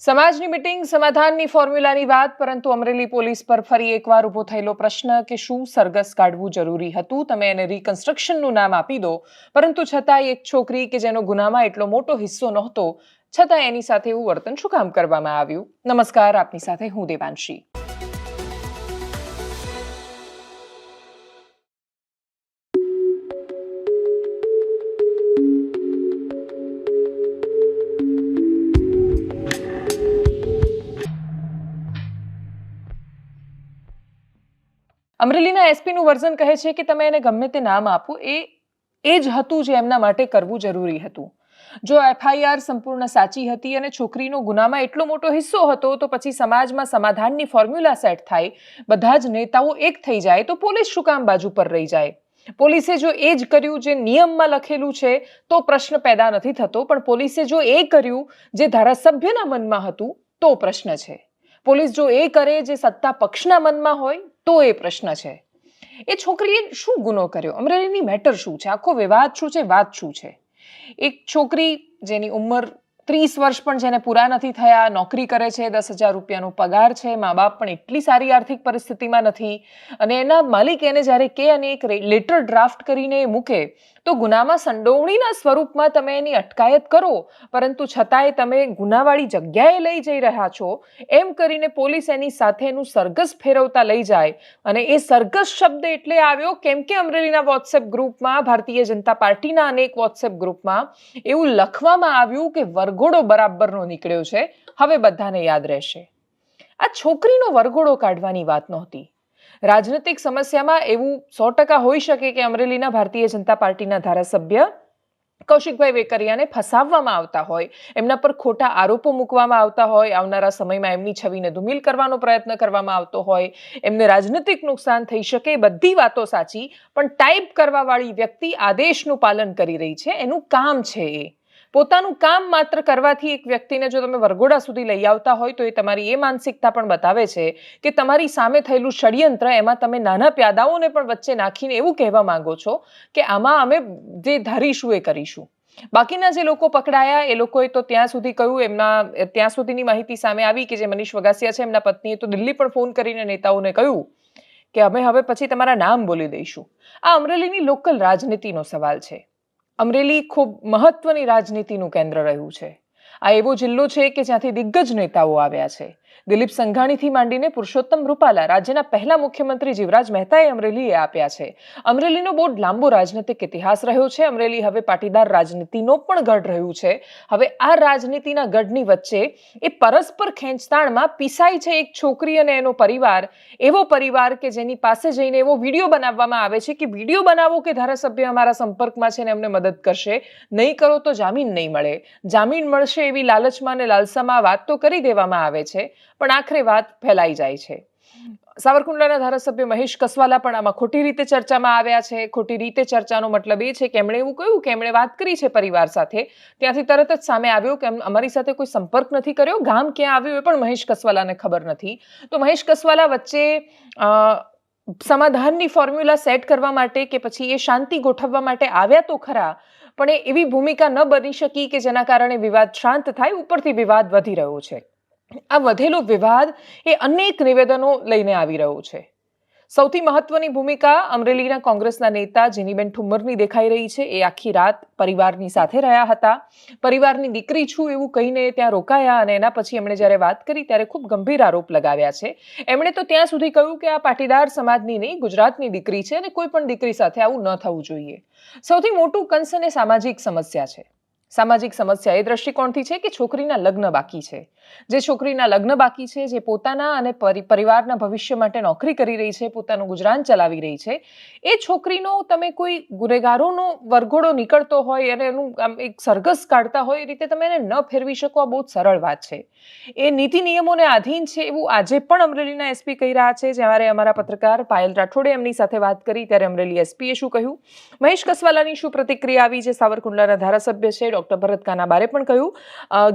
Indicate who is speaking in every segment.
Speaker 1: સમાજની મિટિંગ સમાધાનની ફોર્મ્યુલાની વાત, પરંતુ અમરેલી પોલીસ પર ફરી એકવાર ઊભો થયેલો પ્રશ્ન કે શું સરગસ કાઢવું જરૂરી હતું? તમે એને રિકન્સ્ટ્રક્શનનું નામ આપી દો. પરંતુ છતાં એક છોકરી કે જેનો ગુનામાં એટલો મોટો હિસ્સો નહોતો છતાં એની સાથે એવું વર્તન શું કામ કરવામાં આવ્યું? નમસ્કાર, આપની સાથે હું દેવાંશી. અમરેલીના એસપીનું વર્ઝન કહે છે કે તમે એને ગમે તે નામ આપો, એ એ જ હતું જે એમના માટે કરવું જરૂરી હતું. જો એફઆઈઆર સંપૂર્ણ સાચી હતી અને છોકરીનો ગુનામાં એટલો મોટો હિસ્સો હતો, તો પછી સમાજમાં સમાધાનની ફોર્મ્યુલા સેટ થાય, બધા જ નેતાઓ એક થઈ જાય, તો પોલીસ શું કામ બાજુ પર રહી જાય? પોલીસે જો એ જ કર્યું જે નિયમમાં લખેલું છે, તો પ્રશ્ન પેદા નથી થતો, પણ પોલીસે જો એ કર્યું જે ધારાસભ્યના મનમાં હતું, તો પ્રશ્ન છે. પોલીસ જો એ કરે જે સત્તા પક્ષના મનમાં હોય તો એ પ્રશ્ન છે. એ છોકરીએ શું ગુનો કર્યો? અમરેલીની મેટર શું છે? આખો વિવાદ શું છે? વાત શું છે? એક છોકરી જેની ઉંમર ત્રીસ વર્ષ પણ જેને પૂરા નથી થયા, નોકરી કરે છે, દસ હજાર રૂપિયાનો પગાર છે મા બાપ પણ એટલી સારી આર્થિક પરિસ્થિતિમાં નથી અને એના માલિક એને જ્યારે કે અને એક લેટર ડ્રાફ્ટ કરીને મૂકે, તો ગુનામાં સંડોવણીના સ્વરૂપમાં તમે એની અટકાયત કરો, પરંતુ છતાંય તમે ગુનાવાળી જગ્યાએ લઈ જઈ રહ્યા છો, એમ કરીને પોલીસ એની સાથે એનું સરઘસ ફેરવતા લઈ જાય અને એ સરઘસ શબ્દ એટલે આવ્યો કેમ કે અમરેલીના વોટ્સએપ ગ્રુપમાં, ભારતીય જનતા પાર્ટીના અનેક વોટ્સએપ ગ્રુપમાં એવું લખવામાં આવ્યું કે વરઘોડો બરાબરનો નીકળ્યો છે, હવે બધાને યાદ રહેશે. આ છોકરીનો વરઘોડો કાઢવાની વાત નહોતી. રાજનૈતિક સમસ્યામાં એવું સો ટકા હોઈ શકે કે અમરેલીના ભારતીય જનતા પાર્ટીના ધારાસભ્ય કૌશિકભાઈ વેકરિયાને ફસાવવામાં આવતા હોય, એમના પર ખોટા આરોપો મૂકવામાં આવતા હોય, આવનારા સમયમાં એમની છબીને ધૂમિલ કરવાનો પ્રયત્ન કરવામાં આવતો હોય, એમને રાજનૈતિક નુકસાન થઈ શકે બધી વાતો સાચી, પણ ટાઈપ કરવાવાળી વ્યક્તિ આદેશનું પાલન કરી રહી છે, એનું કામ છે એ. પોતાનું કામ માત્ર કરવાથી એક વ્યક્તિને જો તમે વરઘોડા સુધી લઈ આવતા હોય તો એ તમારી એ માનસિકતા પણ બતાવે છે કે તમારી સામે થયેલું ષડયંત્ર એમાં તમે નાના પ્યાદાઓને પણ વચ્ચે નાખીને એવું કહેવા માંગો છો કે આમાં અમે જે ધારીશું એ કરીશું. બાકીના જે લોકો પકડાયા, એ લોકોએ તો ત્યાં સુધી કહ્યું, એમના, ત્યાં સુધીની માહિતી સામે આવી કે જે મનીષ વગાસિયા છે, એમના પત્નીએ તો દિલ્હી પણ ફોન કરીને નેતાઓને કહ્યું કે અમે હવે પછી તમારા નામ બોલી દઈશું. આ અમરેલીની લોકલ રાજનીતિનો સવાલ છે. અમરેલી ખૂબ મહત્વની રાજનીતિનું કેન્દ્ર રહ્યું છે. આ એવો જિલ્લો છે કે જ્યાંથી દિગ્ગજ નેતાઓ આવ્યા છે. દિલીપ સંઘાણીથી માંડીને પુરુષોત્તમ રૂપાલા રાજ્યના પહેલા મુખ્યમંત્રી જીવરાજ મહેતાએ અમરેલીએ આપ્યા છે. અમરેલીનો બહુ લાંબો રાજનૈતિક ઇતિહાસ રહ્યો છે. અમરેલી હવે પાટીદાર રાજનીતિનો પણ ગઢ રહ્યું છે. હવે આ રાજનીતિના ગઢની વચ્ચે એ પરસ્પર ખેંચતાણમાં પીસાય છે એક છોકરી અને એનો પરિવાર. એવો પરિવાર કે જેની પાસે જઈને એવો વીડિયો બનાવવામાં આવે છે કે વીડિયો બનાવો કે ધારાસભ્ય અમારા સંપર્કમાં છે ને એમને મદદ કરશે. નહીં કરો તો જામીન નહીં મળે. જામીન મળશે એવી લાલચમાં અને લાલસામાં વાત તો કરી દેવામાં આવે છે. પણ આખરે વાત ફેલાઈ જાય છે. સાવરકુંડલાના ધારાસભ્ય મહેશ કસવાલા પણ આમાં ખોટી રીતે ચર્ચામાં આવ્યા છે. ખોટી રીતે ચર્ચાનો મતલબ એ છે કે એમણે એવું કહ્યું કે એમણે વાત કરી છે પરિવાર સાથે. ત્યાંથી તરત જ સામે આવ્યો કે અમારી સાથે કોઈ સંપર્ક નથી કર્યો. ગામ ક્યાં આવ્યું એ પણ મહેશ કસવાલાને ખબર નથી. તો મહેશ કસવાલા વચ્ચે સમાધાનની ફોર્મ્યુલા સેટ કરવા માટે કે પછી એ શાંતિ ગોઠવવા માટે આવ્યા તો ખરા, પણ એ એવી ભૂમિકા ન બની શકી કે જેના કારણે વિવાદ શાંત થાય, ઉપરથી વિવાદ વધી રહ્યો છે. આ વધેલો વિવાદ એ અનેક નિવેદનો લઈને આવી રહ્યો છે. સૌથી મહત્વની ભૂમિકા અમરેલીના કોંગ્રેસના નેતા જીનીબેન ઠુમ્મરની દેખાઈ રહી છે. એ આખી રાત પરિવારની સાથે રહ્યા હતા. પરિવારની દીકરી છું એવું કહીને ત્યાં રોકાયા અને એના પછી એમણે જ્યારે વાત કરી ત્યારે ખૂબ ગંભીર આરોપ લગાવ્યા છે. એમણે તો ત્યાં સુધી કહ્યું કે આ પાટીદાર સમાજની નહીં, ગુજરાતની દીકરી છે અને કોઈ પણ દીકરી સાથે આવું ન થવું જોઈએ. સૌથી મોટું કન્સર્ન એ સામાજિક સમસ્યા છે. સામાજિક સમસ્યા એ દ્રષ્ટિકોણથી છે કે છોકરીના લગ્ન બાકી છે. જે છોકરીના લગ્ન બાકી છે, જે પોતાના અને પરિવારના ભવિષ્ય માટે નોકરી કરી રહી છે, પોતાનું ગુજરાન ચલાવી રહી છે, એ છોકરીનો તમે કોઈ ગુનેગારોનો વરઘોડો નીકળતો હોય અને એનું આમ એક સરઘસ કાઢતા હોય એ રીતે તમે એને ન ફેરવી શકો, આ બહુ સરળ વાત છે. એ નીતિ નિયમોને આધીન છે એવું આજે પણ અમરેલીના એસપી કહી રહ્યા છે. જ્યારે અમારા પત્રકાર પાયલ રાઠોડે એમની સાથે વાત કરી, ત્યારે અમરેલી એસપીએ શું કહ્યું? મહેશ કસવાલાની શું પ્રતિક્રિયા આવી? જે સાવરકુંડલાના ધારાસભ્ય છે ડોક્ટર ભરત કાનાબારે પણ કહ્યું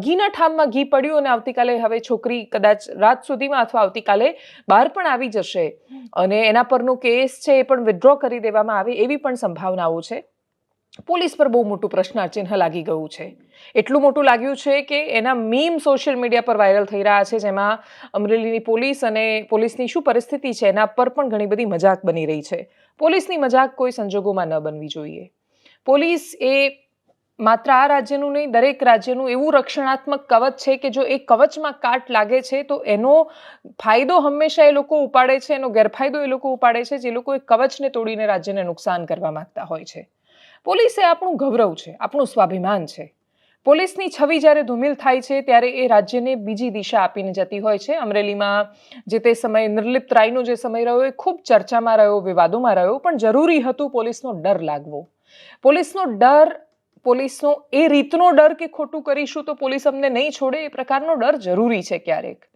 Speaker 1: ઘીના ઠામમાં ઘી પડ્યું અને આવતીકાલે હવે છોકરી કદાચ રાત સુધીમાં અથવા આવતીકાલે બહાર પણ આવી જશે. અને એના પરનો કેસ છે એ પણ વિથડ્રો કરી દેવામાં આવે એવી પણ સંભાવનાઓ છે. પોલીસ પર બહુ મોટું પ્રશ્નાર્ચિહ્ન લાગી ગયું છે. એટલું મોટું લાગ્યું છે કે એના મીમ સોશિયલ મીડિયા પર વાયરલ થઈ રહ્યા છે જેમાં અમરેલીની પોલીસ અને પોલીસની શું પરિસ્થિતિ છે એના પર પણ ઘણી બધી મજાક બની રહી છે. પોલીસની મજાક કોઈ સંજોગોમાં ન બનવી જોઈએ. પોલીસ એ માત્ર આ રાજ્યનું નહીં, દરેક રાજ્યનું એવું રક્ષણાત્મક કવચ છે કે જો એ કવચમાં કાટ લાગે છે, તો એનો ફાયદો હંમેશા એ લોકો ઉપાડે છે, એનો ગેરફાયદો એ લોકો ઉપાડે છે, જે લોકો એ કવચને તોડીને રાજ્યને નુકસાન કરવા માંગતા હોય છે. પોલીસ એ આપણું ગૌરવ છે, આપણું સ્વાભિમાન છે. પોલીસની છબી જ્યારે ધૂમિલ થાય છે, ત્યારે એ રાજ્યને બીજી દિશા આપીને જતી હોય છે. અમરેલીમાં જે તે સમયે નિર્લિપ્ત રાયનો જે સમય રહ્યો, એ ખૂબ ચર્ચામાં રહ્યો, વિવાદોમાં રહ્યો, પણ જરૂરી હતું પોલીસનો ડર લાગવો. પોલીસનો ડર પોલીસનો એ રીતનો ડર કે ખોટું કરીશું તો પોલીસ અમને નહીં છોડે એ પ્રકારનો ડર જરૂરી છે ક્યારેક.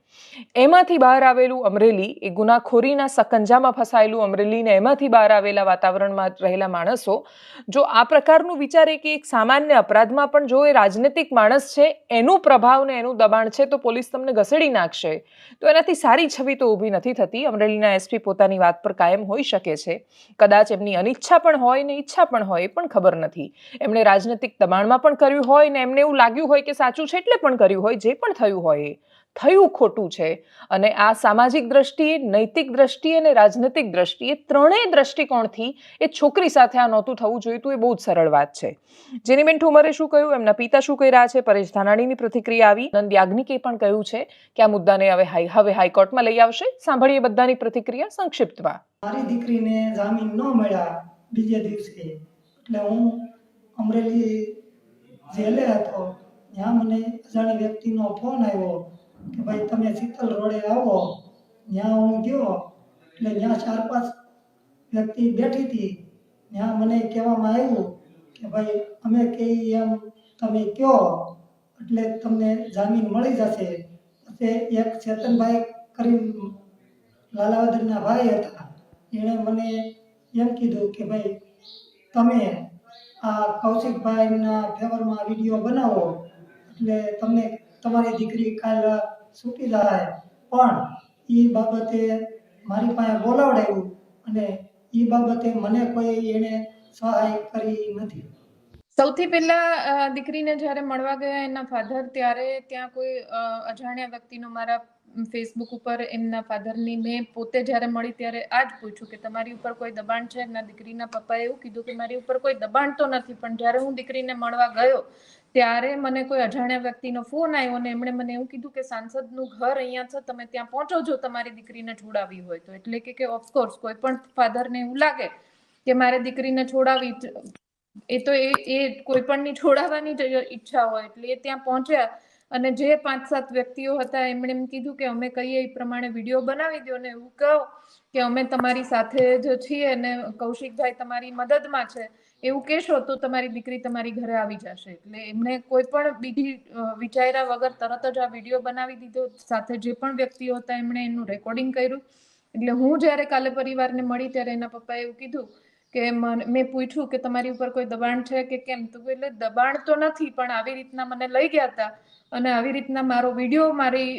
Speaker 1: એમાંથી બહાર આવેલું અમરેલી એ ગુનાખોરીના સકંજામાં ફસાયેલું અમરેલીને એમાંથી બહાર આવેલા વાતાવરણમાં રહેલા માણસો, જો આ પ્રકારનું વિચારે કે એક સામાન્ય અપરાધમાં પણ જો એ રાજનૈતિક માણસ છે, એનું પ્રભાવ ને એનું દબાણ છે, તો પોલીસ તમને ઘસેડી નાખશે. તો એનાથી સારી છબી તો ઊભી નથી થતી. અમરેલીના એસપી પોતાની વાત પર કાયમ હોઈ શકે છે. કદાચ એમની અનિચ્છા પણ હોય ને ઈચ્છા પણ હોય એ પણ ખબર નથી. એમણે રાજનૈતિક દબાણમાં પણ કર્યું હોય ને એમને એવું લાગ્યું હોય કે સાચું છે એટલે પણ કર્યું હોય, જે પણ થયું હોય એ. થયું ખોટું છે. અને આ સામાજિક દ્રષ્ટિએ, નૈતિક દ્રષ્ટિએ અને રાજનૈતિક દ્રષ્ટિએ ત્રણેય દ્રષ્ટિકોણથી એ છોકરી સાથે આ નહોતું થવું જોઈતું એ બહુ જ સરળ વાત છે. જેનીબેન ઠુમરે શું કહ્યું? એમના પિતા શું કહી રહ્યા છે? પરેશ ધાનાણીની પ્રતિક્રિયા આવી. નંદ યાજ્ઞિકે પણ કહ્યું છે કે આ મુદ્દાને હવે હાઈ, હવે હાઈકોર્ટમાં લઈ આવશે. સાંભળીએ બધાની પ્રતિક્રિયા સંક્ષિપ્તમાં
Speaker 2: મારી દીકરીને જામીન ન મળ્યા બીજે દિવસે. એટલે હું અમરેલી જેલે હતો, ત્યાં મને અજાણી વ્યક્તિનો ફોન આવ્યો. કે ભાઈ તમે શીતલ રોડે આવો, ત્યાં હું ગયો, એટલે ત્યાં ચાર પાંચ વ્યક્તિ બેઠી હતી. ત્યાં મને કહેવામાં આવ્યું કે ભાઈ, અમે કહીએ એમ તમે કહો એટલે તમને જામીન મળી જશે. પછી એક ચેતનભાઈ કરી લાલાવદરના ભાઈ હતા. એણે મને એમ કીધું કે ભાઈ, તમે આ કૌશિકભાઈના ફેવરમાં વીડિયો બનાવો, એટલે તમને તમારી દીકરી કાલ છૂટી જાય. પણ એ બાબતે મારી પાસે બોલાવડાવ્યું અને એ બાબતે મને કોઈ એને સહાય કરી નથી.
Speaker 3: સૌથી પહેલા દીકરીને જ્યારે મળવા ગયા એના ફાધર ત્યારે ત્યાં કોઈ અજાણ્યા વ્યક્તિનો મારા ફેસબુક ઉપર એમના ફાધરની મેં પોતે જ્યારે મળી ત્યારે આ જ પૂછ્યું કે તમારી ઉપર કોઈ દબાણ છે? એમના દીકરીના પપ્પાએ એવું કીધું કે મારી ઉપર કોઈ દબાણ તો નથી, પણ જ્યારે હું દીકરીને મળવા ગયો ત્યારે મને કોઈ અજાણ્યા વ્યક્તિનો ફોન આવ્યો અને એમણે મને એવું કીધું કે સાંસદનું ઘર અહીંયા છે, તમે ત્યાં પહોંચો જો તમારી દીકરીને છોડાવી હોય તો. એટલે કે કે ઓફકોર્સ કોઈ પણ ફાધરને એવું લાગે કે મારે દીકરીને છોડાવી એ તો એ એ કોઈ પણની છોડાવવાની ઈચ્છા હોય એટલે એ ત્યાં પહોંચ્યા અને જે પાંચ સાત વ્યક્તિઓ હતા એમણે એમ કીધું કે અમે કહીએ એ પ્રમાણે વીડિયો બનાવી દો ને એવું કહો કે અમે તમારી સાથે જ છીએ અને કૌશિકભાઈ તમારી મદદમાં છે. એવું કહેશો તો તમારી દીકરી તમારી ઘરે આવી જશે. એટલે એમને કોઈ પણ બીજી વિચાર્યા વગર તરત જ આ વીડિયો બનાવી દીધો. સાથે જે પણ વ્યક્તિઓ હતા એમણે એનું રેકોર્ડિંગ કર્યું. એટલે હું જ્યારે કાલે પરિવારને મળી ત્યારે એના પપ્પાએ એવું કીધું કે મેં પૂછ્યું કે તમારી ઉપર કોઈ દબાણ છે કે કેમ? તો એટલે દબાણ તો નથી, પણ આવી રીતના મને લઈ ગયા હતા અને આવી રીતના મારો વીડિયો મારી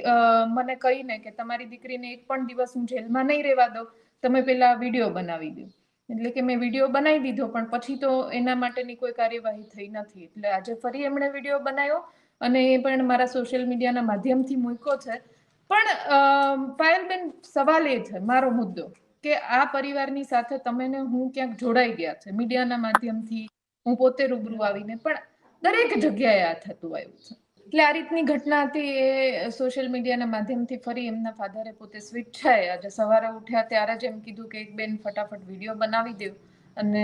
Speaker 3: મને કહીને કે તમારી દીકરીને એક પણ દિવસ હું જેલમાં નહીં રહેવા દઉં. તમે પેલા વીડિયો બનાવી દો. એટલે કે મેં વીડિયો બનાવી દીધો, પણ પછી તો એના માટેની કોઈ કાર્યવાહી થઈ નથી. એટલે આજે ફરી એમણે વીડિયો બનાવ્યો અને એ પણ મારા સોશિયલ મીડિયાના માધ્યમથી મૂક્યો છે. પણ પાયલબેન, સવાલ એ છે, મારો મુદ્દો, કે આ પરિવારની સાથે તમે ને હું ક્યાંક જોડાઈ ગયા છે? મીડિયાના માધ્યમથી હું પોતે રૂબરૂ આવીને, પણ દરેક જગ્યાએ આ થતું આવ્યું છે. એટલે આ રીતની ઘટના હતી એ સોશિયલ મીડિયાના માધ્યમથી ફરી એમના ફાધરે પોતે સ્વીટ થાય. આજે સવારે ઉઠ્યા ત્યારે જ એમ કીધું કે એક બેન ફટાફટ વીડિયો બનાવી દેવ અને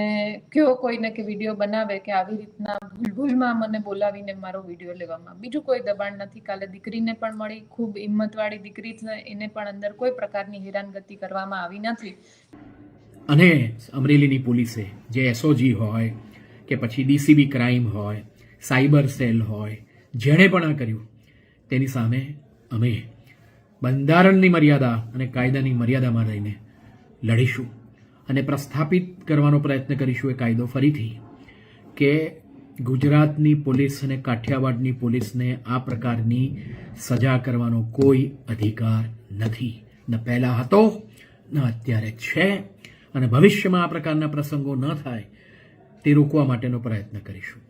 Speaker 3: કયો કોઈને કે વીડિયો બનાવે કે આવી રીતના ભૂલ ભૂલમાં મને બોલાવીને મારો વીડિયો લેવામાં. બીજું કોઈ દબાણ નથી. કાલે દીકરીને પણ મળી. ખૂબ હિંમતવાળી દીકરી છે. એને પણ અંદર કોઈ પ્રકારની હેરાનગતિ કરવામાં આવી નથી.
Speaker 4: અને અમરેલીની પોલીસે જે એસઓજી હોય કે પછી ડીસીબી ક્રાઇમ હોય સાયબર સેલ હોય જેણે પણ આ કર્યું, તેની સામે અમે બંધારણની મર્યાદા અને કાયદાની મર્યાદામાં રહીને લડીશું અને પ્રસ્થાપિત કરવાનો પ્રયત્ન કરીશું એ કાયદો ફરીથી કે ગુજરાતની પોલીસ અને કાઠિયાવાડની પોલીસને આ પ્રકારની સજા કરવાનો કોઈ અધિકાર નથી. ન પહેલાં હતો, ન અત્યારે છે અને ભવિષ્યમાં આ પ્રકારના પ્રસંગો ન થાય તે રોકવા માટેનો પ્રયત્ન કરીશું.